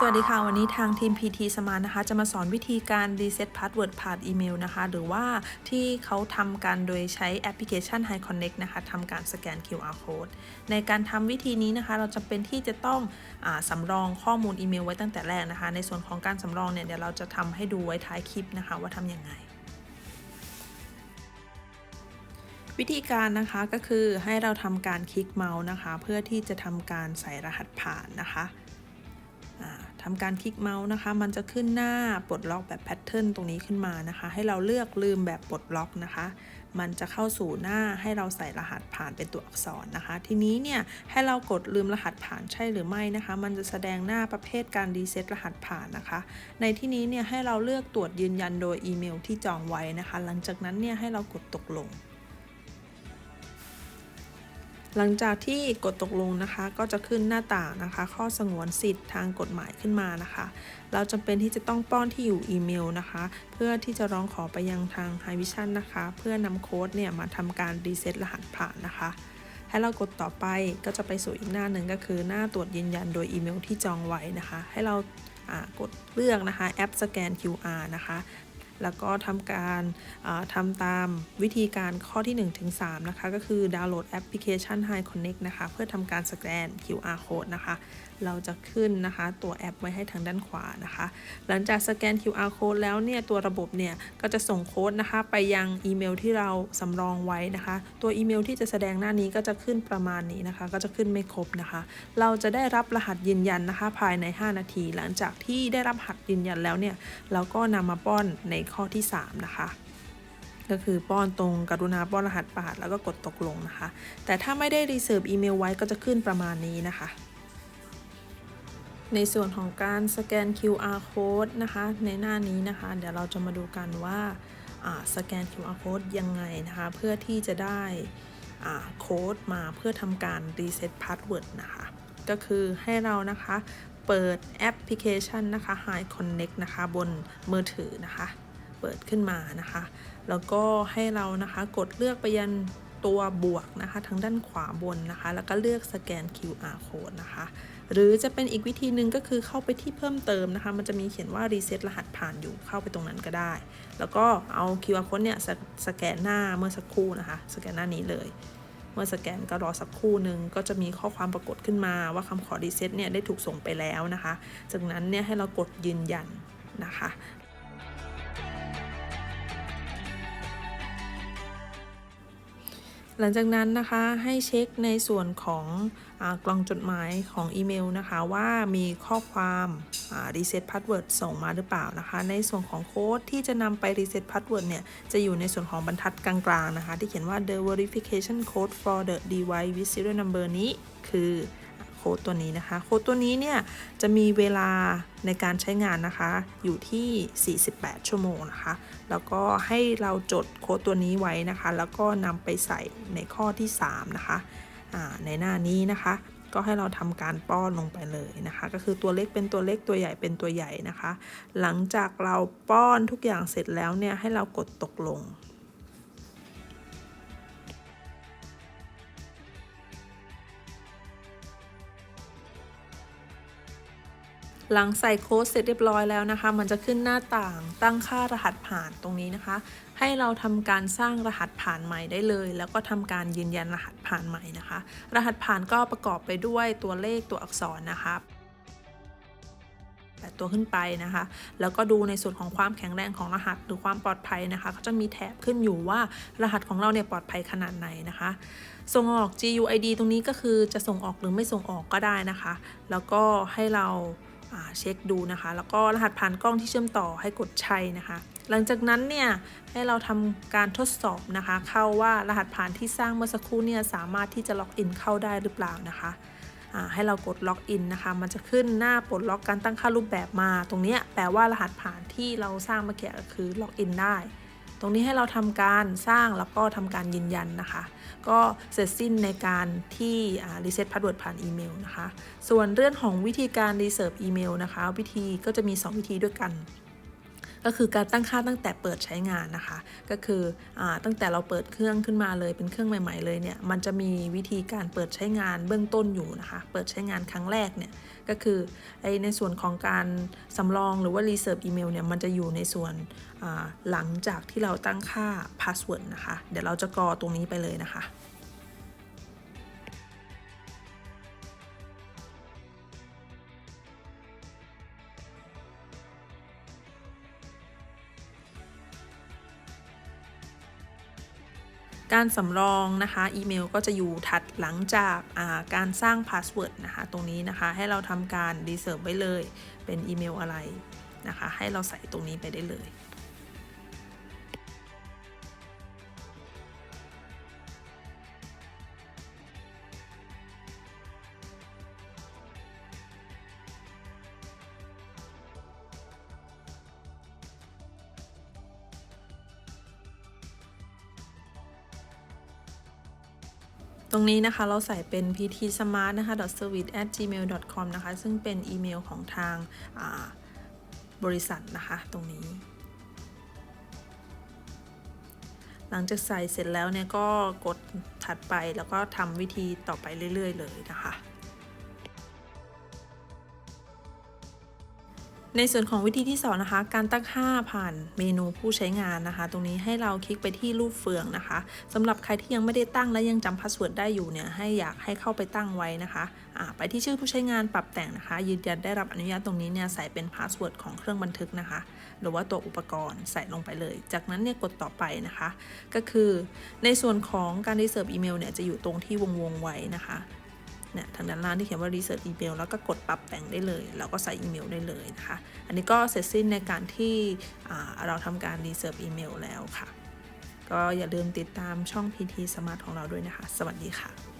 สวัสดีค่ะ วันนี้ทางทีม PT Smart นะคะ จะมาสอนวิธีการ reset password ผ่านอีเมลนะคะ หรือว่าที่เขาทำกันโดยใช้แอปพลิเคชัน Hi Connect นะคะทำการสแกน QR code ในการทำวิธีนี้นะคะ เราจะเป็นที่จะต้องอสำรองข้อมูลอีเมลไว้ตั้งแต่แรกนะคะ ในส่วนของการสำรองเนี่ยเดี๋ยวเราจะทำให้ดูไว้ท้ายคลิปนะคะ ว่าทำยังไงวิธีการนะคะก็คือให้เราทำการคลิกเมาส์นะคะ เพื่อที่จะทำการใส่รหัสผ่านนะคะ ทำการคลิกเมาส์นะคะ มันจะขึ้นหน้าปลดล็อกแบบแพทเทิร์นตรงนี้ขึ้นมานะคะ ให้เราเลือกลืมแบบปลดล็อกนะคะ มันจะเข้าสู่หน้าให้เราใส่รหัสผ่านเป็นตัวอักษรนะคะ ทีนี้เนี่ยให้เรากดลืมรหัสผ่านใช่หรือไม่นะคะ มันจะแสดงหน้าประเภทการรีเซ็ตรหัสผ่านนะคะ ในที่นี้เนี่ยให้เราเลือกตรวจยืนยันโดยอีเมลที่จองไว้นะคะ หลังจากนั้นเนี่ยให้เรากดตกลง หลังจากที่กดตกลงนะคะ ก็จะขึ้นหน้าต่างนะคะ ข้อสงวนสิทธิ์ทางกฎหมายขึ้นมานะคะ เราจำเป็นที่จะต้องป้อนที่อยู่อีเมลนะคะ เพื่อที่จะร้องขอไปยังทาง h i Vision นะคะ เพื่อนำโค้ดเนี่ยมาทำการรีเซ็ตรหัสผ่านนะคะให้เรากดต่อไปก็จะไปสู่อีกหน้าหนึ่งก็คือหน้าตรวจยืนยันโดยอีเมลที่จองไว้นะคะ ให้เราอ่ากดเลือกนะคะแอปสแกน QR นะคะ แล้วก็ทำการทำตามวิธีการข้อที่1ถึงนะคะ ก็คือดาวน์โหลดแอปพลิเคชัน Hi Connect นะคะ เพื่อทำการสแกน QR code นะคะเราจะขึ้นนะคะ ตัวแอปไว้ให้ทางด้านขวานะคะ หลังจากสแกน QR code แล้วเนี่ยตัวระบบเนี่ยก็จะส่งโค้ดนะคะไปยังอีเมลที่เราสำรองไว้นะคะ ตัวอีเมลที่จะแสดงหน้านี้ก็จะขึ้นประมาณนี้นะคะ ก็จะขึ้นไม่ครบนะคะ เราจะได้รับรหัสยืนยันนะคะ ภายใน 5 นาที หลังจากที่ได้รับรหัสยืนยันแล้วเนี่ยเราก็นำมาป้อนในข้อที่ 3 นะคะก็คือป้อนตรงกรุณาป้อนรหัสผ่านแล้วก็กดตกลงนะคะ แต่ถ้าไม่ได้รีเซิร์ฟอีเมลไว้ก็จะขึ้นประมาณนี้นะคะ ในส่วนของการสแกน QR code นะคะ ในหน้านี้นะคะ เดี๋ยวเราจะมาดูกันว่าสแกน QR code ยังไงนะคะ เพื่อที่จะได้โค้ดมาเพื่อทำการรีเซ็ตพาสเวิร์ดนะคะ ก็คือให้เรานะคะเปิดแอปพลิเคชันนะคะ Hi Connect นะคะ บนมือถือนะคะ เปิดขึ้นมานะคะ แล้วก็ให้เรานะคะกดเลือกไปยัน ตัวบวกนะคะทางด้านขวาบนนะคะ แล้วก็เลือกสแกน QR code นะคะ หรือจะเป็นอีกวิธีหนึ่งก็คือเข้าไปที่เพิ่มเติมนะคะ มันจะมีเขียนว่า reset รหัสผ่านอยู่เข้าไปตรงนั้นก็ได้ แล้วก็เอา QR code เนี่ยสสแกนหน้าเมื่อสักครู่นะคะ สแกนหน้านี้เลย เมื่อสแกนก็รอสักครู่หนึ่งก็จะมีข้อความปรากฏขึ้นมาว่าคำขอรีเซ็ตเนี่ยได้ถูกส่งไปแล้วนะคะ จากนั้นเนี่ยให้เรากดยืนยันนะคะ หลังจากนั้นนะคะให้เช็คในส่วนของอกล่องจดหมายของอีเมลนะคะว่ามีข้อความรีเซ็ตพาสเวิร์ดส่งมาหรือเปล่านะคะ ในส่วนของโค้ดที่จะนำไปรีเซ็ตพาสเวิร์ดเนี่ยจะอยู่ในส่วนของบรรทัดกลางๆนะคะ ที่เขียนว่า the verification code for the device with serial number นี้คือ ค้ดตัวนี้นะคะ โค้ดตัวนี้เนี่ยจะมีเวลาในการใช้งานนะคะ อยู่ที่ 48 ชั่วโมงนะคะ แล้วก็ให้เราจดโค้ดตัวนี้ไว้นะคะ แล้วก็นำไปใส่ในข้อที่ 3 นะคะในหน้านี้นะคะก็ให้เราทำการป้อนลงไปเลยนะคะ ก็คือตัวเล็กเป็นตัวเล็กตัวใหญ่เป็นตัวใหญ่นะคะ หลังจากเราป้อนทุกอย่างเสร็จแล้วเนี่ยให้เรากดตกลง หลังใส่โค้ดเสร็จเรียบร้อยแล้วนะคะ มันจะขึ้นหน้าต่างตั้งค่ารหัสผ่านตรงนี้นะคะ ให้เราทำการสร้างรหัสผ่านใหม่ได้เลย แล้วก็ทำการยืนยันรหัสผ่านใหม่นะคะ รหัสผ่านก็ประกอบไปด้วยตัวเลขตัวอักษรนะคะแปดตัวขึ้นไปนะคะ แล้วก็ดูในส่วนของความแข็งแรงของรหัสหรือความปลอดภัยนะคะ ก็จะมีแถบขึ้นอยู่ว่ารหัสของเราเนี่ยปลอดภัยขนาดไหนนะคะ ส่งออก GUID ตรงนี้ก็คือจะส่งออกหรือไม่ส่งออกก็ได้นะคะ แล้วก็ให้เรา เช็คดูนะคะ แล้วก็รหัสผ่านกล้องที่เชื่อมต่อให้กดใช่นะคะ หลังจากนั้นเนี่ยให้เราทำการทดสอบนะคะ เข้าว่ารหัสผ่านที่สร้างเมื่อสักครู่เนี่ยสามารถที่จะล็อกอินเข้าได้หรือเปล่านะคะให้เรากดล็อกอินนะคะ มันจะขึ้นหน้าปลดล็อกการตั้งค่ารูปแบบมา ตรงนี้แปลว่ารหัสผ่านที่เราสร้างเมื่อกี้ก็คือล็อกอินได้ ตรงนี้ให้เราทำการสร้างแล้วก็ทำการยืนยันนะคะ ก็เสร็จสิ้นในการที่รีเซ็ตพาสเวิร์ดผ่านอีเมลนะคะ ส่วนเรื่องของวิธีการรีเซิร์ฟอีเมลนะคะ วิธีก็จะมี 2 วิธีด้วยกัน ก็คือการตั้งค่าตั้งแต่เปิดใช้งานนะคะ ก็คืออตั้งแต่เราเปิดเครื่องขึ้นมาเลยเป็นเครื่องใหม่ ๆ เลยเนี่ยมันจะมีวิธีการเปิดใช้งานเบื้องต้นอยู่นะคะ เปิดใช้งานครั้งแรกเนี่ยก็คือไอในส่วนของการสำรองหรือว่ารีเซิร์ฟอีเมลเนี่ยมันจะอยู่ในส่วนหลังจากที่เราตั้งค่าพาสเวิร์ดนะคะ เดี๋ยวเราจะกรอตรงนี้ไปเลยนะคะ การสำรองนะคะอีเมลก็จะอยู่ถัดหลังจากาการสร้างพาสเวิร์ดนะคะตรงนี้นะคะให้เราทำการรีเซิร์ฟไว้เลย เป็นอีเมลอะไรนะคะให้เราใส่ตรงนี้ไปได้เลย รงนี้นะคะเราใส่เป็น pt smart นะคะ service at gmail com นะคะ ซึ่งเป็นอีเมลของทางาบริษัทนะคะ ตรงนี้ หลังจากใส่เสร็จแล้วเนี่ยก็กดถัดไปแล้วก็ทำวิธีต่อไปเรื่อย ๆ เลยนะคะ ในส่วนของวิธีที่2นะคะ การตั้งค่าผ่านเมนูผู้ใช้งานนะคะ ตรงนี้ให้เราคลิกไปที่รูปเฟืองนะคะสำหรับใครที่ยังไม่ได้ตั้งและยังจำพาสเวิร์ดได้อยู่เนี่ยให้อยากให้เข้าไปตั้งไว้นะคะะไปที่ชื่อผู้ใช้งานปรับแต่งนะคะ ยืนยันได้รับอนุญาตตรงนี้เนี่ยใส่เป็นพาสเวิร์ดของเครื่องบันทึกนะคะ หรือว่าตัวอุปกรณ์ใส่ลงไปเลย จากนั้นเนี่ยกดต่อไปนะคะ ก็คือในส่วนของการรีเซิร์ฟอีเมลเนี่ยจะอยู่ตรงที่วงวงไว้นะคะ เนี่ยทางด้านล่างที่เขียนว่า research email แล้วก็กดปรับแต่งได้เลย แล้วก็ใส่อีเมลได้เลยนะคะ อันนี้ก็เสร็จสิ้นในการที่เราทำการ research email แล้วค่ะ ก็อย่าลืมติดตามช่อง PT Smart ของเราด้วยนะคะ สวัสดีค่ะ